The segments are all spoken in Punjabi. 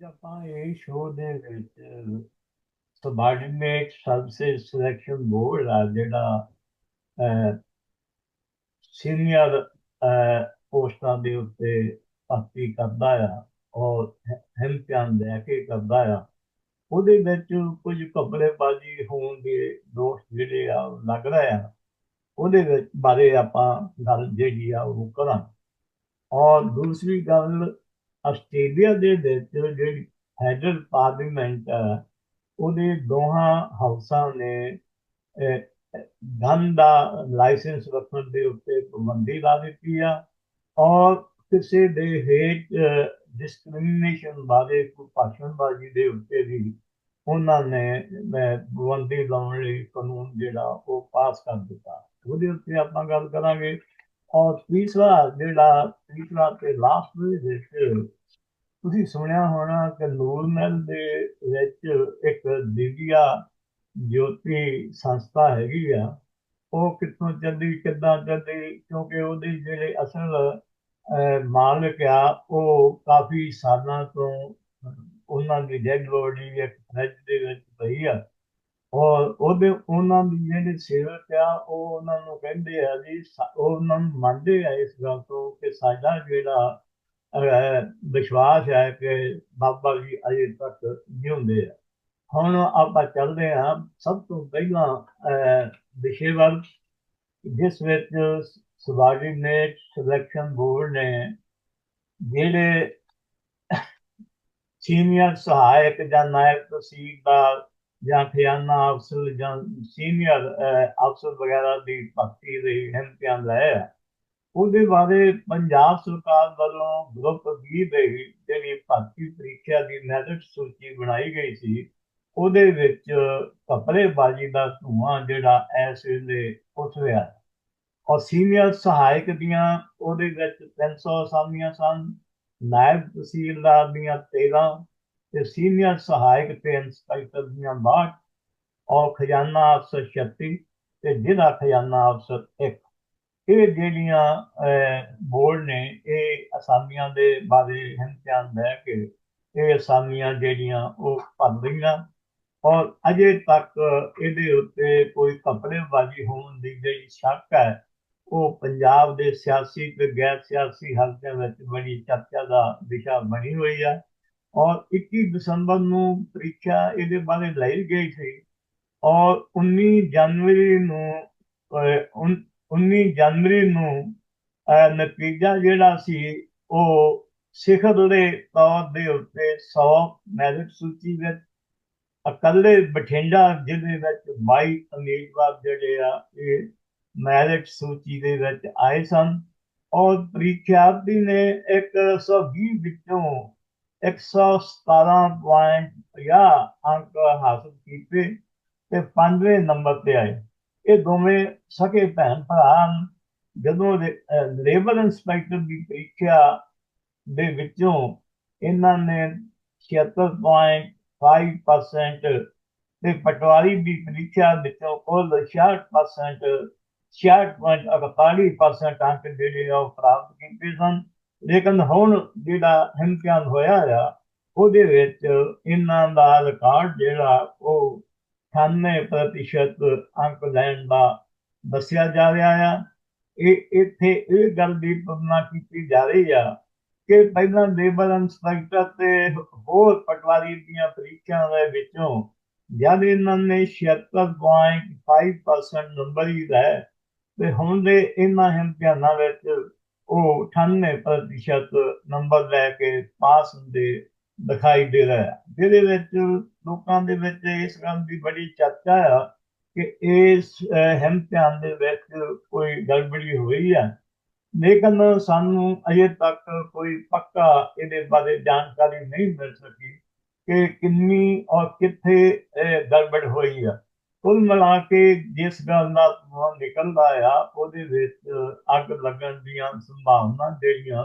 ਅੱਜ ਆਪਾਂ ਇਹ ਸ਼ੋਅ ਦੇ ਵਿੱਚ ਸਬਾਰਡੀਨੇਟ ਸਰਵਿਸ ਸਿਲੈਕਸ਼ਨ ਬੋਰਡ ਆ ਜਿਹੜਾ ਸੀਨੀਅਰ ਪੋਸਟਾਂ ਦੇ ਉੱਤੇ ਭਰਤੀ ਕਰਦਾ ਆ ਔਰ ਹਿਮਤਿਆਨ ਲੈ ਕੇ ਕਰਦਾ ਆ। ਉਹਦੇ ਵਿੱਚ ਕੁਝ ਕਪੜੇਬਾਜ਼ੀ ਹੋਣ ਦੇ ਦੋਸ਼ ਜਿਹੜੇ ਆ ਲੱਗ ਰਹੇ ਆ। ਉਹਦੇ ਵਿੱਚ ਬਾਰੇ ਆਪਾਂ ਗੱਲ ਜਿਹੜੀ ਆ, ਉਹ ਕਰਾਂ ਔਰ ਦੂਸਰੀ ਗੱਲ ਆਸਟ੍ਰੇਲੀਆ ਦੇ ਵਿੱਚ ਜਿਹੜੀ ਫੈਡਰਲ ਪਾਰਲੀਮੈਂਟ ਆ, ਉਹਦੇ ਦੋਹਾਂ ਹਾਊਸਾਂ ਨੇ ਗਨ ਦਾ ਲਾਇਸੈਂਸ ਰੱਖਣ ਦੇ ਉੱਤੇ ਪਾਬੰਦੀ ਲਾ ਦਿੱਤੀ ਆ ਔਰ ਕਿਸੇ ਦੇ ਹੇਟ ਡਿਸਕ੍ਰਿਮੀਨੇਸ਼ਨ ਬਾਰੇ ਕੋਈ ਭਾਸ਼ਣਬਾਜ਼ੀ ਦੇ ਉੱਤੇ ਵੀ ਉਹਨਾਂ ਨੇ ਪਾਬੰਦੀ ਲਾਉਣ ਲਈ ਕਾਨੂੰਨ ਜਿਹੜਾ ਉਹ ਪਾਸ ਕਰ ਦਿੱਤਾ। ਉਹਦੇ ਉੱਤੇ ਆਪਾਂ ਗੱਲ ਕਰਾਂਗੇ। ਔਰ ਤੀਸਰਾ ਜਿਹੜਾ, ਤੀਸਰਾ ਤੇ ਲਾਸਟ ਦੇ ਵਿੱਚ ਤੁਸੀਂ ਸੁਣਿਆ ਹੋਣਾ ਕਿ ਨੂਰਮਹਿਲ ਦੇ ਵਿੱਚ ਇੱਕ ਦਿਵਿਆ ਜੋਤੀ ਸੰਸਥਾ ਹੈਗੀ ਆ, ਉਹ ਕਿੱਥੋਂ ਚੱਲੀ, ਕਿੱਦਾਂ ਚੱਲੀ? ਕਿਉਂਕਿ ਉਹਦੇ ਜਿਹੜੇ ਅਸਲ ਮਾਲਕ ਆ, ਉਹ ਕਾਫੀ ਸਾਲਾਂ ਤੋਂ ਉਹਨਾਂ ਦੀ ਡੈਡ ਬੋਡੀ ਇੱਕ ਫ੍ਰਿਜ ਦੇ ਵਿੱਚ ਪਈ ਆ। ਔਰ ਉਹਦੇ, ਉਹਨਾਂ ਦੀ ਜਿਹੜੇ ਸੇਵਕ ਆ, ਉਹ ਉਹਨਾਂ ਨੂੰ ਕਹਿੰਦੇ ਆ ਜੀ ਉਹ ਉਹਨਾਂ ਨੂੰ ਮੰਨਦੇ ਆ ਇਸ ਗੱਲ ਤੋਂ ਕਿ ਸਾਡਾ ਜਿਹੜਾ ਵਿਸ਼ਵਾਸ ਹੈ ਕਿ ਬਾਬਾ ਜੀ ਅਜੇ ਤੱਕ ਜਿਉਂਦੇ ਆ। ਹੁਣ ਆਪਾਂ ਚੱਲਦੇ ਆ ਸਭ ਤੋਂ ਪਹਿਲਾਂ ਵਿਸ਼ੇ ਵੱਲ, ਜਿਸ ਵਿੱਚ ਸਬਾਰਡੀਨੇਟ ਸਿਲੈਕਸ਼ਨ ਬੋਰਡ ਨੇ ਜਿਹੜੇ ਸੀਨੀਅਰ ਸਹਾਇਕ ਜਾਂ ਨਾਇਬ ਤਹਿਸੀਲਦਾਰ ਜਾਂ ਖਿਆਨਾ ਅਫਸਰ ਜਾਂ ਸੀਨੀਅਰ ਅਫਸਰ ਵਗੈਰਾ ਦੀ ਭਰਤੀ ਦੇ ਇਮਤਿਹਾਨ ਲਏ ਉਹਦੇ ਬਾਰੇ ਪੰਜਾਬ ਸਰਕਾਰ ਵੱਲੋਂ ਗਰੁੱਪ ਬੀ ਦੇ ਜਿਹੜੀ ਭਰਤੀ ਪ੍ਰੀਖਿਆ ਦੀ ਮੈਰਿਟ ਸੂਚੀ ਬਣਾਈ ਗਈ ਸੀ, ਉਹਦੇ ਵਿੱਚ ਬਾਜੀ ਦਾ ਧੂਆਂ ਜਿਹੜਾ ਇਸ ਵੇਲੇ ਉੱਠ ਰਿਹਾ ਔਰ ਸੀਨੀਅਰ ਸਹਾਇਕ ਦੀਆਂ ਉਹਦੇ ਵਿੱਚ 300 ਅਸਾਮੀਆਂ ਸਨ, ਨਾਇਬ ਤਹਿਸੀਲਦਾਰ ਦੀਆਂ 13 ਤੇ ਸੀਨੀਅਰ ਸਹਾਇਕ ਤੇ ਇੰਸਪੈਕਟਰ ਦੀਆਂ 62 ਔਰ ਖਜ਼ਾਨਾ ਅਫਸਰ 36 ਤੇ ਜ਼ਿਲ੍ਹਾ ਖਜ਼ਾਨਾ ਅਫਸਰ 1 ਇਹ ਜਿਹੜੀਆਂ ਬੋਰਡ ਨੇ, ਇਹ ਅਸਾਮੀਆਂ ਦੇ ਬਾਰੇ ਇਮਤਿਹਾਨ ਲੈ ਕੇ ਇਹ ਅਸਾਮੀਆਂ ਜਿਹੜੀਆਂ ਉਹ ਭਰ ਲਈਆਂ। ਔਰ ਅਜੇ ਤੱਕ ਇਹਦੇ ਉੱਤੇ ਕੋਈ ਬਾਜੀ ਹੋਣ ਦੀ ਜਿਹੜੀ ਸ਼ੱਕ ਹੈ, ਉਹ ਪੰਜਾਬ ਦੇ ਸਿਆਸੀ ਤੇ ਗੈਰ ਸਿਆਸੀ ਹਲਕਿਆਂ ਵਿੱਚ ਬੜੀ ਚਰਚਾ ਦਾ ਵਿਸ਼ਾ ਬਣੀ ਹੋਈ ਹੈ ਔਰ 21 ਦਸੰਬਰ ਨੂੰ ਪ੍ਰੀਖਿਆ ਇਹਦੇ ਬਾਰੇ ਲਈ ਗਈ ਸੀ। ਔਰ 19 ਜਨਵਰੀ ਨੂੰ 19 ਜਨਵਰੀ ਨੂੰ ਨਤੀਜਾ ਜਿਹੜਾ ਸੀ, ਉਹ ਸਿਖਰ ਦੇ ਤੌਰ ਦੇ ਉੱਤੇ 100 ਮੈਰਿਟ ਸੂਚੀ ਵਿੱਚ, ਇਕੱਲੇ ਬਠਿੰਡਾ ਜ਼ਿਲ੍ਹੇ ਵਿੱਚ 22 ਉਮੀਦਵਾਰ ਜਿਹੜੇ ਆ, ਇਹ ਮੈਰਿਟ ਸੂਚੀ ਦੇ ਵਿੱਚ ਆਏ ਸਨ। ਔਰ ਪ੍ਰੀਖਿਆਰਥੀ ਨੇ 120 ਵਿੱਚੋਂ 117.50 ਅੰਕ ਹਾਸਲ ਕੀਤੇ ਤੇ 5ਵੇਂ ਨੰਬਰ ਤੇ ਆਏ। ਇਹ ਦੋਵੇਂ ਸਕੇ ਭੈਣ ਭਰਾ ਜਦੋਂ ਲੇਬਰ ਇਨਸਪੈਕਟਰ ਦੀ ਪ੍ਰੀਖਿਆ ਦੇ ਵਿੱਚੋਂ ਇਹਨਾਂ ਨੇ 76.5% ਤੇ ਪਟਵਾਰੀ ਦੀ ਪ੍ਰੀਖਿਆ ਵਿੱਚੋਂ ਕੁੱਲ 66% 66.48% ਅੰਕ ਜਿਹੜੇ ਆ ਉਹ ਪ੍ਰਾਪਤ ਕੀਤੇ ਸਨ। ਲੇਕਿਨ ਹੁਣ ਜਿਹੜਾ ਇਮਤਿਹਾਨ ਹੋਇਆ ਆ, ਉਹਦੇ ਵਿੱਚ ਇਹਨਾਂ ਦਾ ਰਿਕਾਰਡ ਜਿਹੜਾ ਉਹ 98% ਅੰਕ ਲੈਣ ਦਾ ਦੱਸਿਆ ਜਾ ਰਿਹਾ ਆ। ਇਹ ਇੱਥੇ ਇਹ ਗੱਲ ਦੀ ਪਰਨਾ ਕੀਤੀ ਜਾ ਰਹੀ ਆ ਕਿ ਪਹਿਲਾਂ ਲੇਬਰ ਇੰਸਪੈਕਟਰ ਤੇ ਹੋਰ ਪਟਵਾਰੀ ਦੀਆਂ ਪ੍ਰੀਖਿਆਵਾਂ ਦੇ ਵਿੱਚੋਂ ਜਦ ਇਹਨਾਂ ਨੇ 76.5% ਨੰਬਰ ਹੀ ਲੈ ਤੇ ਹੁਣ ਦੇ ਇਹਨਾਂ ਇਮਤਿਹਾਨਾਂ ਵਿੱਚ ਉਹ 98% ਨੰਬਰ ਲੈ ਕੇ ਪਾਸ ਹੁੰਦੇ ਦਿਖਾਈ ਦੇ ਰਿਹਾ ਜਿਹਦੇ ਵਿੱਚ ਲੋਕਾਂ ਦੇ ਵਿੱਚ ਇਸ ਗੱਲ ਦੀ ਬੜੀ ਚਰਚਾ ਆ ਕਿ ਇਸ ਇਮਤਿਹਾਨ ਦੇ ਵਿੱਚ ਕੋਈ ਗੜਬੜੀ ਹੋਈ ਆ। ਲੇਕਿਨ ਸਾਨੂੰ ਅਜੇ ਤੱਕ ਕੋਈ ਪੱਕਾ ਇਹਦੇ ਬਾਰੇ ਜਾਣਕਾਰੀ ਨਹੀਂ ਮਿਲ ਸਕੀ ਕਿ ਕਿੰਨੀ ਔਰ ਕਿੱਥੇ ਗੜਬੜ ਹੋਈ ਆ। ਕੁੱਲ ਮਿਲਾ ਕੇ ਜਿਸ ਗੱਲ ਦਾ ਧੂਆਂ ਨਿਕਲਦਾ ਆ, ਉਹਦੇ ਵਿੱਚ ਅੱਗ ਲੱਗਣ ਦੀਆਂ ਸੰਭਾਵਨਾ ਜਿਹੜੀਆਂ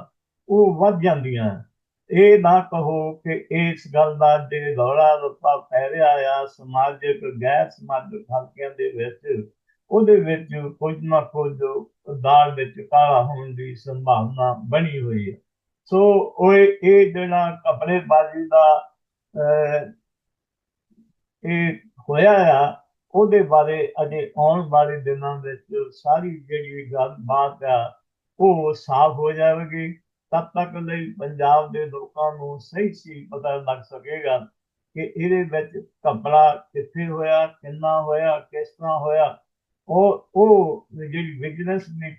ਉਹ ਵੱਧ ਜਾਂਦੀਆਂ। ਇਹ ਨਾ ਕਹੋ ਕਿ ਇਸ ਗੱਲ ਦਾ ਜੇ ਦੌੜਾ ਰੁਪਾ ਪੈ ਰਿਹਾ ਆ ਸਮਾਜਿਕ ਗੈਰ ਸਮਾਜਿਕ ਹਲਕਿਆਂ ਦੇ ਵਿੱਚ ਉਹਦੇ ਵਿੱਚ ਕੁਝ ਨਾ ਕੁਝ ਦਾਲ ਵਿੱਚ ਕਾਲਾ ਹੋਣ ਦੀ ਸੰਭਾਵਨਾ ਬਣੀ ਹੋਈ ਹੈ। ਸੋ ਉਹ ਇਹ ਇਹ ਜਿਹੜਾ ਕਪੜੇਬਾਜ਼ੀ ਦਾ ਅਹ, ਇਹ ਹੋਇਆ ਆ ਉਹਦੇ ਬਾਰੇ ਅਜੇ ਆਉਣ ਵਾਲੇ ਦਿਨਾਂ ਵਿੱਚ ਸਾਰੀ ਜਿਹੜੀ ਗੱਲਬਾਤ ਆ ਉਹ ਸਾਫ਼ ਹੋ ਜਾਵੇਗੀ। ਤਦ ਤੱਕ ਲਈ ਪੰਜਾਬ ਦੇ ਲੋਕਾਂ ਨੂੰ ਸਹੀ ਸੀ ਪਤਾ ਲੱਗ ਸਕੇਗਾ ਕਿ ਇਹਦੇ ਵਿੱਚ ਕਪੜਾ ਕਿੱਥੇ ਹੋਇਆ, ਕਿੰਨਾ ਹੋਇਆ, ਕਿਸ ਤਰ੍ਹਾਂ ਹੋਇਆ। ਉਹ ਉਹ ਜਿਹੜੀ ਵਿਜੀਲੈਂਸ ਦੀ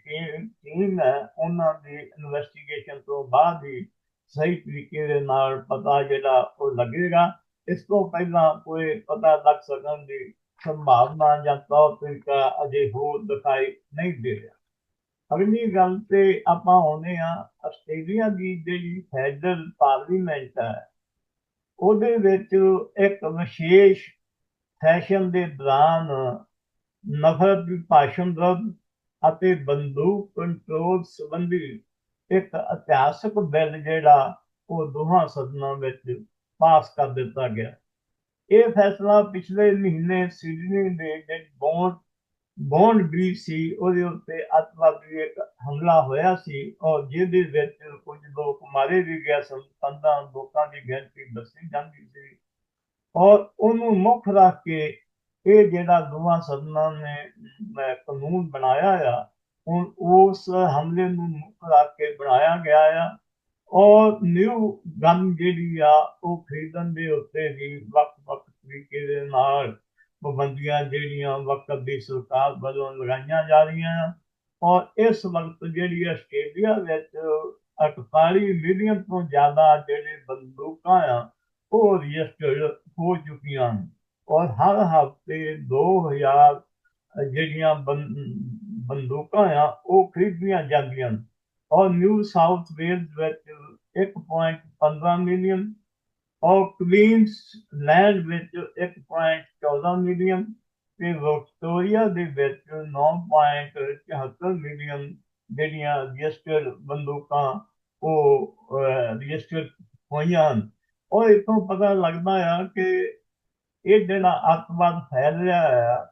ਟੀਮ ਹੈ, ਉਹਨਾਂ ਦੀ ਇਨਵੈਸਟੀਗੇਸ਼ਨ ਤੋਂ ਬਾਅਦ ਹੀ ਸਹੀ ਤਰੀਕੇ ਦੇ ਨਾਲ ਪਤਾ ਜਿਹੜਾ ਉਹ ਲੱਗੇਗਾ। ਇਸ ਤੋਂ ਪਹਿਲਾਂ ਕੋਈ ਪਤਾ ਲੱਗ ਸਕਣ ਦੀ ਸੰਭਾਵਨਾ ਜਾਂ ਤੌਰ ਤਰੀਕਾ ਅਜੇ ਹੋਰ ਦਿਖਾਈ ਨਹੀਂ ਦੇ ਰਿਹਾ। ਅਗਲੀ ਗੱਲ ਤੇ ਆਪਾਂ ਆਉਂਦੇ ਆ ਆਸਟ੍ਰੇਲੀਆ ਦੀ ਜਿਹੜੀ ਫੈਡਰਲ ਪਾਰਲੀਮੈਂਟ ਹੈ, ਉਹਦੇ ਵਿੱਚ ਇੱਕ ਵਿਸ਼ੇਸ਼ ਸੈਸ਼ਨ ਦੇ ਦੌਰਾਨ ਨਫ਼ਰਤ ਦੀ ਭਾਸ਼ਣ ਵਿਰੁੱਧ ਅਤੇ ਬੰਦੂਕ ਕੰਟਰੋਲ ਸੰਬੰਧੀ ਇੱਕ ਇਤਿਹਾਸਕ ਬਿੱਲ ਜਿਹੜਾ ਉਹ ਦੋਹਾਂ ਸਦਨਾਂ ਵਿੱਚ ਪਾਸ ਕਰ ਦਿੱਤਾ ਗਿਆ। ਇਹ ਫੈਸਲਾ ਪਿਛਲੇ ਮਹੀਨੇ ਸਿਡਨੀ ਦੇ ਬੌਂਡ ਬੌਂਡ ਵੀ ਸੀ, ਉਹਦੇ ਉੱਤੇ ਅੱਤਵਾਦੀ ਇੱਕ ਹਮਲਾ ਹੋਇਆ ਸੀ ਔਰ ਜਿਹਦੇ ਵਿੱਚ ਕੁਝ ਲੋਕ ਮਾਰੇ ਵੀ ਗਏ ਸਨ ਪੰਦਰਾਂ ਲੋਕਾਂ ਦੀ ਗਿਣਤੀ ਦੱਸੀ ਜਾਂਦੀ ਸੀ ਔਰ ਉਹਨੂੰ ਮੁੱਖ ਰੱਖ ਕੇ ਇਹ ਜਿਹੜਾ ਦੋਵਾਂ ਸਦਨਾਂ ਨੇ ਕਾਨੂੰਨ ਬਣਾਇਆ ਆ, ਹੁਣ ਉਸ ਹਮਲੇ ਨੂੰ ਮੁੱਖ ਰੱਖ ਕੇ ਬਣਾਇਆ ਗਿਆ ਆ ਔਰ ਨਿਊ ਗਨ ਜਿਹੜੀ ਆ, ਉਹ ਖਰੀਦਣ ਦੇ ਉੱਤੇ ਵੀ ਵੱਖ-ਵੱਖ ਤਰੀਕੇ ਦੇ ਨਾਲ ਪਾਬੰਦੀਆਂ ਜਿਹੜੀਆਂ ਵਕਤ ਦੀ ਸਰਕਾਰ ਵੱਲੋਂ ਲਗਾਈਆਂ ਜਾ ਰਹੀਆਂ ਔਰ ਇਸ ਵਕਤ ਜਿਹੜੀ ਆਸਟ੍ਰੇਲੀਆ ਵਿੱਚ 48 ਮਿਲੀਅਨ ਤੋਂ ਜ਼ਿਆਦਾ ਜਿਹੜੇ ਬੰਦੂਕਾਂ ਆ, ਉਹ ਰਜਿਸਟਰਡ ਹੋ ਚੁੱਕੀਆਂ ਹਨ ਔਰ ਹਰ ਹਫ਼ਤੇ 2000 ਜਿਹੜੀਆਂ ਬੰਦੂਕਾਂ ਆ, ਉਹ ਖਰੀਦੀਆਂ ਜਾਂਦੀਆਂ ਹਨ ਔਰ ਨਿਊ ਸਾਊਥ ਵੇਲਜ਼ ਵਿੱਚ 1.15 ਮਿਲੀਅਨ ਔਰ ਵਿੱਚ 1.14 ਮਿਲੀਅਨ ਤੇ ਵਿਕਟੋਰੀਆ ਦੇ ਵਿੱਚ 9.74 ਮਿਲੀਅਨ ਜਿਹੜੀਆਂ ਰਜਿਸਟਰਡ ਬੰਦੂਕਾਂ ਉਹ ਰਜਿਸਟਰ ਹੋਈਆਂ ਹਨ। ਔਰ ਇਤੋਂ ਪਤਾ ਲੱਗਦਾ ਆ ਕਿ ਇਹ ਜਿਹੜਾ ਅੱਤਵਾਦ ਫੈਲ ਰਿਹਾ ਆ,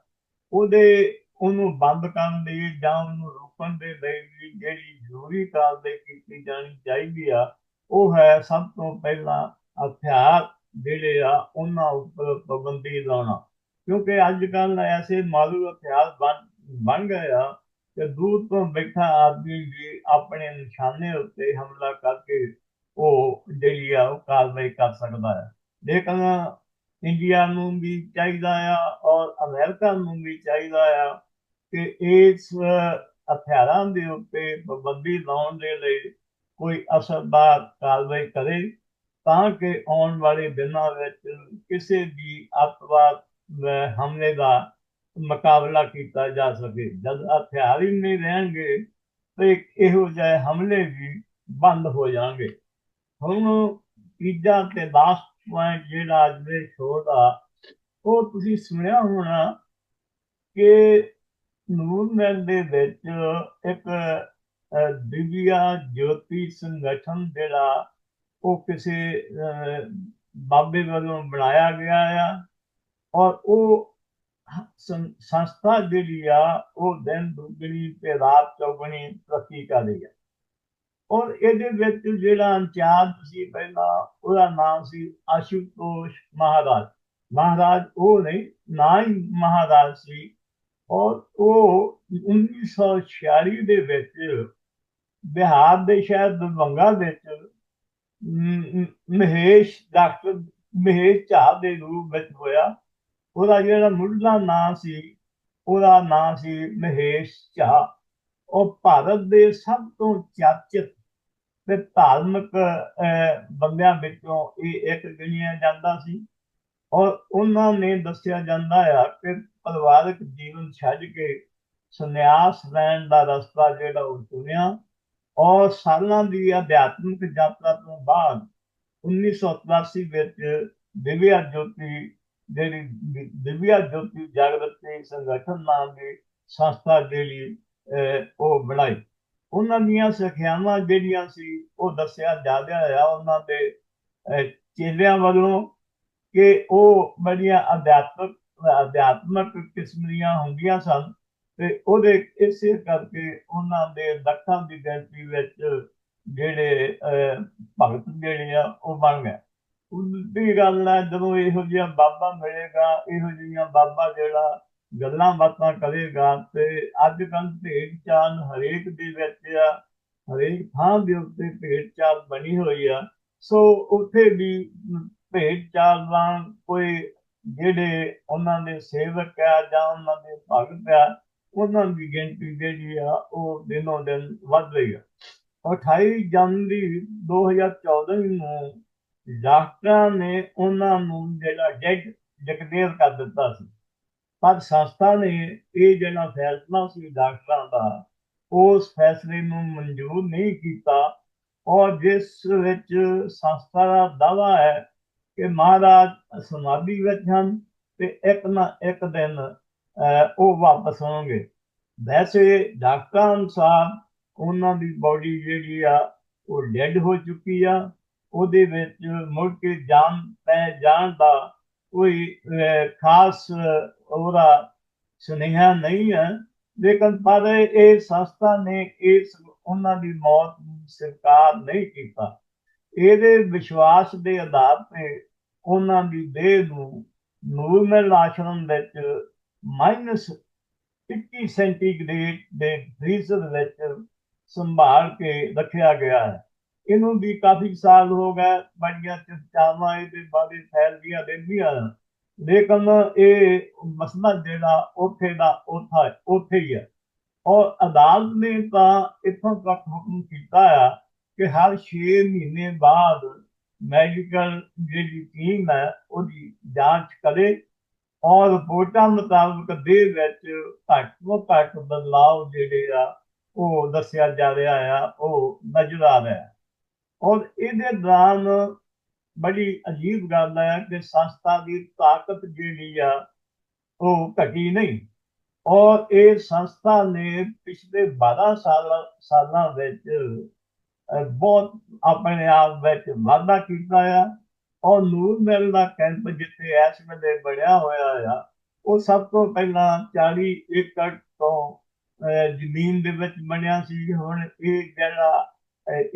ਉਹਦੇ, ਉਹਨੂੰ ਬੰਦ ਕਰਨ ਲਈ ਜਾਂ ਉਹਨੂੰ ਰੋਕਣ ਦੇ ਲਈ ਜਿਹੜੀ ਜ਼ਰੂਰੀ ਕਾਰਵਾਈ ਕੀਤੀ ਜਾਣੀ ਚਾਹੀਦੀ ਆ, ਉਹ ਹੈ ਸਭ ਤੋਂ ਪਹਿਲਾਂ ਹਥਿਆਰ ਜਿਹੜੇ ਆ, ਉਹਨਾਂ ਉੱਪਰ ਪਾਬੰਦੀ ਲਾਉਣਾ। ਕਿਉਂਕਿ ਅੱਜ ਕੱਲ ਐਸੇ ਮਾਲੂ ਹਥਿਆਰ ਬਣ ਬਣ ਗਏ ਆ ਕਿ ਦੂਰ ਤੋਂ ਬੈਠਾ ਆਦਮੀ ਵੀ ਆਪਣੇ ਨਿਸ਼ਾਨੇ ਉੱਤੇ ਹਮਲਾ ਕਰਕੇ ਉਹ ਜਿਹੜੀ ਆ, ਉਹ ਕਾਰਵਾਈ ਕਰ ਸਕਦਾ ਹੈ। ਲੇਕਿਨ ਇੰਡੀਆ ਨੂੰ ਵੀ ਚਾਹੀਦਾ ਆ ਔਰ ਅਮਰੀਕਾ ਨੂੰ ਵੀ ਚਾਹੀਦਾ ਆ ਕਿ ਇਸ ਹਥਿਆਰਾਂ ਦੇ ਉੱਤੇ ਪਾਬੰਦੀ ਲਾਉਣ ਦੇ ਲਈ ਕੋਈ ਅਸਰਦਾਰ ਕਾਰਵਾਈ ਕਰੇ। ਤਾਂ ਕਿ ਆਉਣ ਵਾਲੇ ਦਿਨਾਂ ਵਿੱਚ ਕਿਸੇ ਵੀ ਅੱਤਵਾਦ ਹਮਲੇ ਦਾ ਮੁਕਾਬਲਾ ਕੀਤਾ ਜਾ ਸਕੇ। ਜਦ ਹਥਿਆਰ ਹੀ ਨਹੀਂ ਰਹਿਣਗੇ, ਤੇ ਇਹੋ ਜਿਹੇ ਹਮਲੇ ਵੀ ਬੰਦ ਹੋ ਜਾਣਗੇ। ਹੁਣ ਤੀਜਾ ਤੇ ਲਾਸਟ ਪੁਆਇੰਟ ਜਿਹੜਾ ਅੱਜ ਦੇ ਸ਼ੋਅ ਦਾ, ਉਹ ਤੁਸੀਂ ਸੁਣਿਆ ਹੋਣਾ ਕਿ ਨੂਰਮੈਲ ਦੇ ਵਿੱਚ ਇੱਕ ਦਿਵਿਆ ਜੋਤੀ ਸੰਗਠਨ ਜਿਹੜਾ ਉਹ ਕਿਸੇ ਬਾਬੇ ਵੱਲੋਂ ਬਣਾਇਆ ਗਿਆ ਆ ਔਰ ਉਹ ਸੰਸਥਾ ਜਿਹੜੀ ਆ, ਉਹ ਦਿਨ ਦੁਗਣੀ ਤੇ ਰਾਤ ਚੌਗਣੀ ਤਰੱਕੀ ਕਰ ਰਹੀ ਹੈ ਔਰ ਇਹਦੇ ਵਿੱਚ ਜਿਹੜਾ ਅੰਚਾਰ ਸੀ ਪਹਿਲਾਂ, ਉਹਦਾ ਨਾਮ ਸੀ ਆਸ਼ੂਤੋਸ਼ ਮਹਾਰਾਜ। ਮਹਾਰਾਜ ਉਹ ਨਹੀਂ, ਨਾ ਹੀ ਮਹਾਰਾਜ ਸੀ। ਔਰ ਉਹ 1946 ਦੇ ਵਿੱਚ ਬਿਹਾਰ ਦੇ ਸ਼ਹਿਰ ਦਰਭੰਗਾ ਵਿੱਚ ਮਹੇਸ਼, ਡਾਕਟਰ ਮਹੇਸ਼ ਝਾ ਦੇ ਰੂਪ ਵਿੱਚ ਹੋਇਆ। ਉਹਦਾ ਜਿਹੜਾ ਮੁੱਢਲਾ ਨਾਮ ਸੀ, ਉਹਦਾ ਨਾਮ ਸੀ ਮਹੇਸ਼ ਝਾ ਉਹ ਭਾਰਤ ਦੇ ਸਭ ਤੋਂ ਚਰਚਿਤ ਤੇ ਧਾਰਮਿਕ ਬੰਦਿਆਂ ਵਿੱਚੋਂ ਇਹ ਇੱਕ ਗਿਣਿਆ ਜਾਂਦਾ ਸੀ। ਔਰ ਉਹਨਾਂ ਨੇ ਦੱਸਿਆ ਜਾਂਦਾ ਆ ਕਿ ਪਰਿਵਾਰਕ ਜੀਵਨ ਛੱਡ ਕੇ ਸੰਨਿਆਸ ਲੈਣ ਦਾ ਰਸਤਾ ਜਿਹੜਾ ਉਹ ਚੁਣਿਆ। ਔਰ ਸਾਲਾਂ ਦੀ ਅਧਿਆਤਮਿਕ ਯਾਤਰਾ ਤੋਂ ਬਾਅਦ 1983 ਵਿੱਚ ਦਿਵਿਆ ਜੋਤੀ, ਜਿਹੜੀ ਦਿਵਿਆ ਜੋਤੀ ਜਾਗਰਤੀ ਸੰਗਠਨ ਨਾਮ ਦੀ ਸੰਸਥਾ ਜਿਹੜੀ ਉਹ ਬਣਾਈ। ਉਹਨਾਂ ਦੀਆਂ ਸਿੱਖਿਆਵਾਂ ਜਿਹੜੀਆਂ ਸੀ, ਉਹ ਦੱਸਿਆ ਜਾਂਦਾ ਆ ਉਹਨਾਂ ਦੇ ਚੇਲਿਆਂ ਵੱਲੋਂ ਕਿ ਉਹ ਬੜੀਆਂ ਅਧਿਆਤਮਕ ਅਧਿਆਤਮਕ ਕਿਸਮ ਦੀਆਂ ਹੁੰਦੀਆਂ ਸਨ। ਤੇ ਉਹਦੇ ਇਸੇ ਕਰਕੇ ਉਹਨਾਂ ਦੇ ਲੱਖਾਂ ਦੀ ਗਿਣਤੀ ਵਿੱਚ ਜਿਹੜੇ ਭਗਤ ਜਿਹੜੇ ਆ, ਉਹ ਬਣ ਗਏ। ਉਹਦੀ ਗੱਲ ਹੈ, ਜਦੋਂ ਇਹੋ ਜਿਹਾ ਬਾਬਾ ਮਿਲੇਗਾ, ਇਹੋ ਜਿਹੀਆਂ ਬਾਬਾ ਜਿਹੜਾ ਗੱਲਾਂ ਬਾਤਾਂ ਕਰੇਗਾ ਤੇ ਅੱਜ ਕੱਲ੍ਹ ਭੇਡ ਚਾਲ ਹਰੇਕ ਦੇ ਵਿੱਚ ਆ, ਹਰੇਕ ਥਾਂ ਦੇ ਉੱਤੇ ਭੇਡ ਚਾਲ ਬਣੀ ਹੋਈ ਆ। ਸੋ ਉੱਥੇ ਵੀ ਭੇਡ ਚਾਲ ਵਾਂਗ ਕੋਈ ਜਿਹੜੇ ਉਹਨਾਂ ਦੇ ਸੇਵਕ ਆ ਜਾਂ ਉਹਨਾਂ ਦੇ ਭਗਤ ਆ ਉਹਨਾਂ ਦੀ ਗਿਣਤੀ ਜਿਹੜੀ ਆ ਉਹ ਦਿਨੋਂ ਦਿਨ ਵੱਧ ਰਹੀ ਆ। 28 ਜਨਵਰੀ 2014 ਨੂੰ ਡਾਕਟਰਾਂ ਨੇ ਉਹਨਾਂ ਨੂੰ ਜਿਹੜਾ ਡੈਡ ਡਿਕਲੇਅਰ ਕਰ ਦਿੱਤਾ ਸੀ। ਪਰ ਸੰਸਥਾ ਨੇ ਇਹ ਜਿਹੜਾ ਫੈਸਲਾ ਸੀ ਡਾਕਟਰਾਂ ਦਾ, ਉਸ ਫੈਸਲੇ ਨੂੰ ਮਨਜ਼ੂਰ ਨਹੀਂ ਕੀਤਾ ਔਰ ਜਿਸ ਵਿੱਚ ਸੰਸਥਾ ਦਾ ਦਾਵਾ ਹੈ ਕਿ ਮਹਾਰਾਜ ਸਮਾਧੀ ਵਿੱਚ ਹਨ ਤੇ ਇੱਕ ਨਾ ਇੱਕ ਦਿਨ ਉਹ ਵਾਪਸ ਆਉਣਗੇ। ਵੈਸੇ ਡਾਕਟਰਾਂ ਅਨੁਸਾਰ ਉਹਨਾਂ ਦੀ ਬਾਡੀ ਜਿਹੜੀ ਆ, ਉਹ ਡੈਡ ਹੋ ਚੁੱਕੀ ਆ। ਉਹਦੇ ਵਿੱਚ ਮੁੜ ਕੇ ਜਾਨ ਪੈ ਜਾਣ ਦਾ ਕੋਈ ਖਾਸ ਉਹਦਾ ਸੁਨੇਹਾ ਨਹੀਂ ਹੈ। ਲੇਕਿਨ ਪਰ ਇਹ ਸੰਸਥਾ ਨੇ ਇਸ, ਉਹਨਾਂ ਦੀ ਮੌਤ ਨੂੰ ਸਵੀਕਾਰ ਨਹੀਂ ਕੀਤਾ। ਇਹਦੇ ਵਿਸ਼ਵਾਸ ਦੇ ਆਧਾਰ ਤੇ ਉਹਨਾਂ ਦੀ ਦੇਹ ਨੂੰ ਨੂਰਮਹਿਲ ਆਸ਼ਰਮ ਵਿੱਚ ਮਾਈਨਸ 21 ਸੈਂਟੀਗ੍ਰੇਡ ਦੇ ਫ੍ਰੀਜ਼ਰ ਵਿੱਚ ਸੰਭਾਲ ਕੇ ਰੱਖਿਆ ਗਿਆ ਹੈ। ਇਹਨੂੰ ਵੀ ਕਾਫੀ ਸਾਲ ਹੋ ਗਏ ਬੜੀਆਂ ਚਰਚਾਵਾਂ ਇਹਦੇ ਬਾਰੇ ਫੈਲਦੀਆਂ ਰਹਿੰਦੀਆਂ ਲੇਕਿਨ ਇਹ ਮਸਲਾ ਜਿਹੜਾ ਉੱਥੇ ਦਾ ਉੱਥਾ, ਉੱਥੇ ਹੀ ਹੈ। ਔਰ ਅਦਾਲਤ ਨੇ ਤਾਂ ਇਥੋਂ ਤੱਕ ਹੁਕਮ ਕੀਤਾ ਆ ਕਿ ਹਰ 6 ਮਹੀਨੇ ਬਾਅਦ ਮੈਡੀਕਲ ਜਿਹੜੀ ਟੀਮ ਹੈ ਉਹਦੀ ਜਾਂਚ ਕਰੇ। ਔਰ ਰਿਪੋਰਟਾਂ ਮੁਤਾਬਕ ਦੇ ਵਿੱਚ ਘੱਟ ਤੋਂ ਘੱਟ ਬਦਲਾਅ ਜਿਹੜੇ ਆ, ਉਹ ਦੱਸਿਆ ਜਾ ਰਿਹਾ ਆ, ਉਹ ਨਜ਼ਰ ਆ ਰਿਹਾ ਔਰ ਇਹਦੇ ਦੌਰਾਨ ਬੜੀ ਅਜੀਬ ਗੱਲ ਹੈ ਕਿ ਸੰਸਥਾ ਦੀ ਤਾਕਤ ਜਿਹੜੀ ਆ, ਉਹ ਘਟੀ ਨਹੀਂ। ਔਰ ਇਹ ਸੰਸਥਾ ਨੇ ਪਿਛਲੇ 12 ਸਾਲਾਂ ਸਾਲਾਂ ਵਿੱਚ ਬਹੁਤ ਆਪਣੇ ਆਪ ਵਿੱਚ ਵਾਧਾ ਕੀਤਾ ਆ। ਔਰ ਨੂਰ ਮਹਿਲ ਦਾ ਕੈਂਪ ਜਿੱਥੇ ਇਸ ਵੇਲੇ ਬਣਿਆ ਹੋਇਆ ਆ, ਉਹ ਸਭ ਤੋਂ ਪਹਿਲਾਂ 40 ਏਕੜ ਤੋਂ ਜ਼ਮੀਨ ਦੇ ਵਿੱਚ ਬਣਿਆ ਸੀ। ਹੁਣ ਇਹ ਜਿਹੜਾ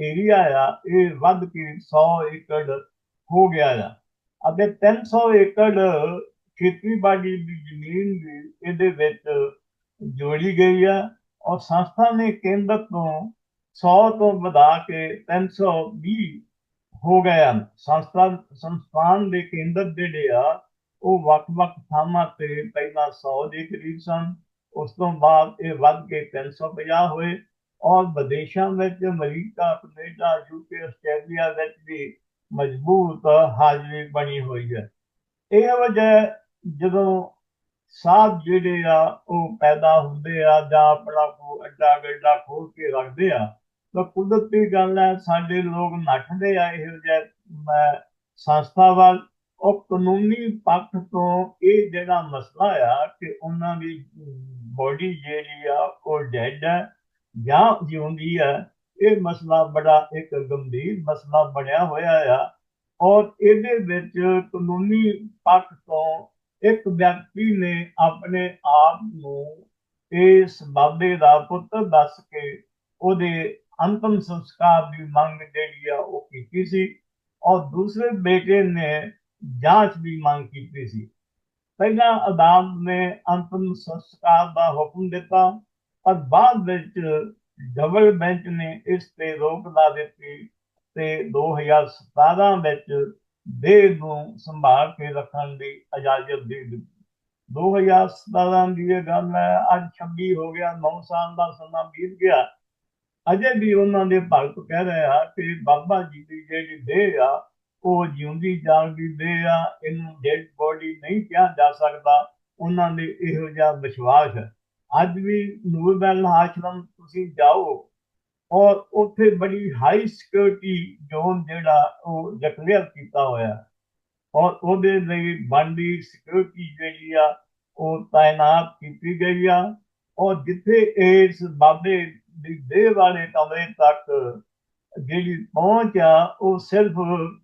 ਏਰੀਆ ਆ, ਇਹ ਵੱਧ ਕੇ 100 ਏਕੜ ਹੋ ਗਿਆ ਆ। ਅਤੇ 300 ਏਕੜ ਖੇਤੀਬਾੜੀ ਦੀ ਜ਼ਮੀਨ ਵੀ ਇਹਦੇ ਵਿੱਚ ਜੋੜੀ ਗਈ ਆ ਔਰ ਸੰਸਥਾ ਨੇ ਕੇਂਦਰ ਤੋਂ 100 ਤੋਂ ਵਧਾ ਕੇ 320 ਹੋ ਗਏ ਹਨ। ਸੰਸਥਾ ਸੰਸਥਾਨ ਦੇ ਕੇਂਦਰ ਜਿਹੜੇ ਆ, ਉਹ ਵੱਖ-ਵੱਖ ਥਾਵਾਂ ਤੇ ਪਹਿਲਾਂ 100 ਦੇ ਕਰੀਬ ਸਨ। ਉਸ ਤੋਂ ਬਾਅਦ ਇਹ ਵੱਧ ਕੇ 350 ਹੋਏ ਔਰ ਵਿਦੇਸ਼ਾਂ ਵਿੱਚ ਅਮਰੀਕਾ, ਕੈਨੇਡਾ ਯੂਕੇ ਆਸਟ੍ਰੇਲੀਆ ਵਿੱਚ ਵੀ ਮਜ਼ਬੂਤ ਹਾਜ਼ਰੀ ਬਣੀ ਹੋਈ ਹੈ। ਇਹ ਵਜ੍ਹਾ ਜਦੋਂ ਸਾਧ ਜਿਹੜੇ ਆ, ਉਹ ਪੈਦਾ ਹੁੰਦੇ ਆ ਜਾਂ ਆਪਣਾ ਕੋ ਅੱਡਾ ਗੱਡਾ ਖੋਲ ਕੇ ਰੱਖਦੇ ਆ ਤਾਂ ਕੁਦਰਤੀ ਗੱਲ ਹੈ, ਸਾਡੇ ਲੋਕ ਨੱਠਦੇ ਆ ਇਹੋ ਜਿਹੇ ਸੰਸਥਾ ਵੱਲ। ਉਹ ਕਾਨੂੰਨੀ ਪੱਖ ਤੋਂ ਇਹ ਜਿਹੜਾ ਮਸਲਾ ਆ ਕਿ ਉਹਨਾਂ ਦੀ ਬੋਡੀ ਜਿਹੜੀ ਆ, ਉਹ ਡੈਡ ਹੈ ਜਾਂ ਜਿਉਂਦੀ ਹੈ, ਇਹ ਮਸਲਾ ਬੜਾ ਇੱਕ ਗੰਭੀਰ ਮਸਲਾ ਬਣਿਆ ਹੋਇਆ ਆ। ਔਰ ਇਹਦੇ ਵਿੱਚ ਕਾਨੂੰਨੀ ਪੱਖ ਤੋਂ ਇੱਕ ਵਿਅਕਤੀ ਨੇ ਆਪਣੇ ਆਪ ਨੂੰ ਇਸ ਬਾਬੇ ਦਾ ਪੁੱਤਰ ਦੱਸ ਕੇ ਉਹਦੇ ਅੰਤਮ ਸੰਸਕਾਰ ਦੀ ਮੰਗ ਜਿਹੜੀ ਆ ਉਹ ਕੀਤੀ ਸੀ ਔਰ ਦੂਸਰੇ ਬੇਟੇ ਨੇ ਜਾਂਚ ਦੀ ਮੰਗ ਕੀਤੀ ਸੀ। ਪਹਿਲਾਂ ਅਦਾਲਤ ਨੇ ਅੰਤਮ ਸੰਸਕਾਰ ਦਾ ਹੁਕਮ ਦਿੱਤਾ, ਪਰ ਬਾਅਦ ਵਿੱਚ ਡਬਲ ਬੈਂਚ ਨੇ ਇਸ ਤੇ ਰੋਕ ਲਾ ਦਿੱਤੀ ਤੇ 2017 ਵਿੱਚ ਦੇਹ ਨੂੰ ਸੰਭਾਲ ਕੇ ਰੱਖਣ ਦੀ ਇਜਾਜ਼ਤ ਦੇ ਦਿੱਤੀ। 2017 ਦੀ ਇਹ ਗੱਲ ਹੈ, ਅੱਜ 26 ਹੋ ਗਿਆ 9 ਸਾਲ ਦਾ ਸਮਾਂ ਬੀਤ ਗਿਆ। ਅਜੇ ਵੀ ਉਹਨਾਂ ਦੇ ਭਗਤ ਕਹਿ ਰਹੇ ਆ ਕਿ ਬਾਬਾ ਜੀ ਦੀ ਜਿਹੜੀ ਦੇਹ ਆ, ਉਹ ਜਿਉਂਦੀ ਜਾਗਦੀ ਦੇਹ ਆ, ਇਹਨੂੰ ਡੈਡ ਬੋਡੀ ਨਹੀਂ ਕਿਹਾ ਜਾ ਸਕਦਾ। ਉਹਨਾਂ ਦੇ ਇਹੋ ਜਿਹਾ ਵਿਸ਼ਵਾਸ ਹੈ। ਅੱਜ ਵੀ ਨੂਰਬੈਲ ਆਸ਼ਰਮ ਤੁਸੀਂ ਜਾਓ ਔਰ ਉੱਥੇ ਬੜੀ ਹਾਈ ਸਿਕਿਉਰਿਟੀ ਜ਼ੋਨ ਜਿਹੜਾ ਉਹ ਡਿਕਲੇਅਰ ਕੀਤਾ ਹੋਇਆ। ਔਰ ਉਹਦੇ ਲਈ ਬਣਦੀ ਸਿਕਿਉਰਿਟੀ ਜਿਹੜੀ ਆ, ਉਹ ਤਾਇਨਾਤ ਕੀਤੀ ਗਈ ਆ। ਔਰ ਜਿੱਥੇ ਇਸ ਬਾਬੇ ਦੀ ਦੇਹ ਵਾਲੇ ਕਮਰੇ ਤੱਕ ਜਿਹੜੀ ਪਹੁੰਚ ਆ ਉਹ ਸਿਰਫ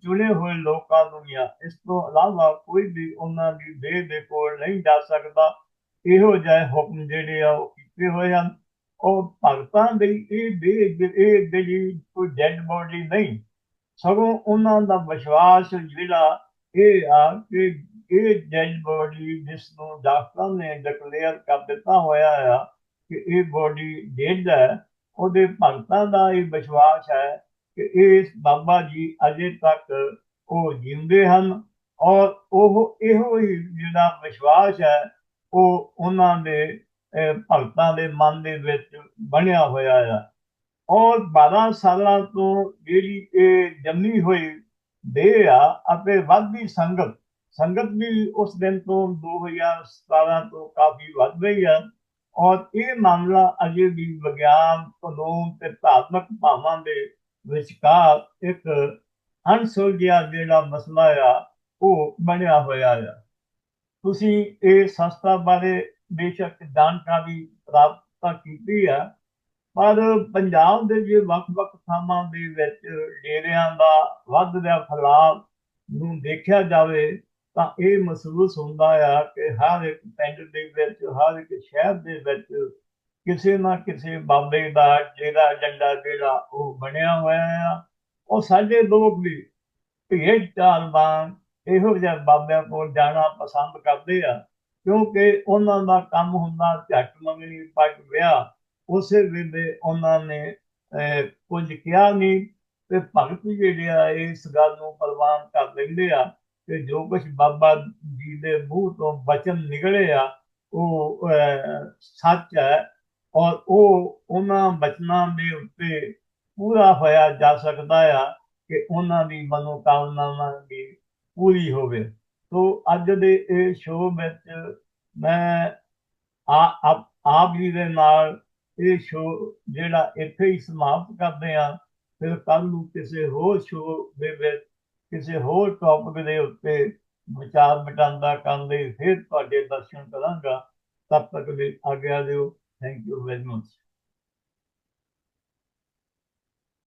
ਚੁਣੇ ਹੋਏ ਲੋਕਾਂ ਨੂੰ ਹੀ ਆ। ਇਸ ਤੋਂ ਇਲਾਵਾ ਕੋਈ ਵੀ ਉਹਨਾਂ ਦੀ ਦੇਹ ਦੇ ਕੋਲ ਨਹੀਂ ਜਾ ਸਕਦਾ। ਇਹੋ ਜਿਹੇ ਹੁਕਮ ਜਿਹੜੇ ਆ, ਉਹ ਕੀਤੇ ਹੋਏ ਹਨ। ਉਹ ਭਗਤਾਂ ਦੀ ਇਹ ਦੇਹ ਇਹ ਜਿਹੜੀ ਕੋਈ ਡੈਡ ਬੋਡੀ ਨਹੀਂ, ਸਗੋਂ ਉਹਨਾਂ ਦਾ ਵਿਸ਼ਵਾਸ ਜਿਹੜਾ ਇਹ ਆ ਕਿ ਇਹ ਡੈਡ ਬੋਡੀ ਜਿਸ ਨੂੰ ਡਾਕਟਰਾਂ ਨੇ ਡਿਕਲੇਅਰ ਕਰ ਦਿੱਤਾ ਹੋਇਆ ਆ ਕਿ ਇਹ ਬੋਡੀ ਡੈਡ ਹੈ, ਉਹਦੇ ਭਗਤਾਂ ਦਾ ਇਹ ਵਿਸ਼ਵਾਸ ਹੈ ਕਿ ਇਸ ਬਾਬਾ ਜੀ ਅਜੇ ਤੱਕ ਉਹ ਜਿਉਂਦੇ ਹਨ ਔਰ ਉਹ ਇਹੋ ਹੀ ਜਿਹੜਾ ਵਿਸ਼ਵਾਸ ਹੈ, ਉਹ ਉਹਨਾਂ ਦੇ ਭਗਤਾਂ ਦੇ ਮਨ ਦੇ ਵਿੱਚ ਬਣਿਆ ਹੋਇਆ ਆ। ਔਰ 12 ਸਾਲਾਂ ਤੋਂ ਜਿਹੜੀ ਇਹ ਜੰਮੀ ਹੋਈ ਦੇਹ ਆ, ਅਤੇ ਵੱਧਦੀ ਸੰਗਤ ਸੰਗਤ ਵੀ ਉਸ ਦਿਨ ਤੋਂ 2017 ਤੋਂ ਕਾਫੀ ਵੱਧ ਗਈ ਆ। ਔਰ ਇਹ ਮਾਮਲਾ ਅਜੇ ਵੀ ਵਿਗਿਆਨ, ਕਾਨੂੰਨ ਤੇ ਧਾਰਮਿਕ ਭਾਵਾਂ ਦੇ ਵਿਚਕਾਰ ਇੱਕ ਅਣਸੁਲਝਿਆ ਜਿਹੜਾ ਮਸਲਾ ਆ, ਉਹ ਬਣਿਆ ਹੋਇਆ ਆ। ਤੁਸੀਂ ਇਹ ਸੰਸਥਾ ਬਾਰੇ ਬੇਸ਼ੱਕ ਜਾਣਕਾਰੀ ਪ੍ਰਾਪਤ ਤਾਂ ਕੀਤੀ ਆ, ਪਰ ਪੰਜਾਬ ਦੇ ਜੇ ਵੱਖ-ਵੱਖ ਥਾਵਾਂ ਦੇ ਵਿੱਚ ਡੇਰਿਆਂ ਦਾ ਵੱਧ ਵੱਧਦਾ ਫੈਲਾਅ ਨੂੰ ਦੇਖਿਆ ਜਾਵੇ ਤਾਂ ਇਹ ਮਹਿਸੂਸ ਹੁੰਦਾ ਆ ਕਿ ਹਰ ਇੱਕ ਪਿੰਡ ਦੇ ਵਿੱਚ ਹਰ ਇੱਕ ਸ਼ਹਿਰ ਦੇ ਵਿੱਚ ਕਿਸੇ ਨਾ ਕਿਸੇ ਬਾਬੇ ਦਾ ਜਿਹੜਾ ਏਜੰਡਾ ਜਿਹੜਾ ਉਹ ਬਣਿਆ ਹੋਇਆ ਆ। ਉਹ ਸਾਡੇ ਲੋਕ ਵੀ ਭੇਡ ਚਾਲ ਵਾਂਗ ਇਹੋ ਜਿਹੇ ਬਾਬਿਆਂ ਕੋਲ ਜਾਣਾ ਪਸੰਦ ਕਰਦੇ ਆ ਕਿਉਂਕਿ ਉਹਨਾਂ ਦਾ ਕੰਮ ਹੁੰਦਾ ਝੱਟ ਮੰਗਣੀ ਪੱਗ ਵਿਆਹ। ਉਸੇ ਵੇਲੇ ਉਹਨਾਂ ਨੇ ਅਹ, ਕੁਝ ਕਿਹਾ ਨਹੀਂ ਤੇ ਭਗਤ ਜਿਹੜੇ ਆ ਇਸ ਗੱਲ ਨੂੰ ਪ੍ਰਵਾਨ ਕਰ ਲੈਂਦੇ ਆ। ਕਿ ਜੋ ਕੁਝ ਬਾਬਾ ਜੀ ਦੇ ਮੂੰਹ ਤੋਂ ਬਚਨ ਨਿਕਲੇ ਆ, ਉਹ ਸੱਚ ਹੈ ਔਰ ਉਹ ਉਹਨਾਂ ਬਚਨਾਂ ਦੇ ਉੱਤੇ ਪੂਰਾ ਹੋਇਆ ਜਾ ਸਕਦਾ ਆ ਕਿ ਉਹਨਾਂ ਦੀ ਮਨੋਕਾਮਨਾਵਾਂ ਦੀ ਪੂਰੀ ਹੋਵੇ। ਸੋ ਅੱਜ ਦੇ ਇਹ ਸ਼ੋਅ ਵਿੱਚ ਮੈਂ ਆ, ਆਪ ਆਪ ਜੀ ਦੇ ਨਾਲ ਇਹ ਸ਼ੋਅ ਜਿਹੜਾ ਇੱਥੇ ਹੀ ਸਮਾਪਤ ਕਰਦੇ ਆ ਫਿਰ ਕੱਲ ਨੂੰ ਕਿਸੇ ਹੋਰ ਸ਼ੋਅ ਦੇ ਵਿੱਚ ਕਿਸੇ ਹੋਰ ਟੌਪਿਕ ਦੇ ਉੱਤੇ ਵਿਚਾਰ ਵਟਾਂਦਰਾ ਕਰਨ ਲਈ ਫਿਰ ਤੁਹਾਡੇ ਦਰਸ਼ਨ ਕਰਾਂਗਾ। ਤਦ ਤੱਕ ਲਈ ਆਗਿਆ ਦਿਓ। Thank you very much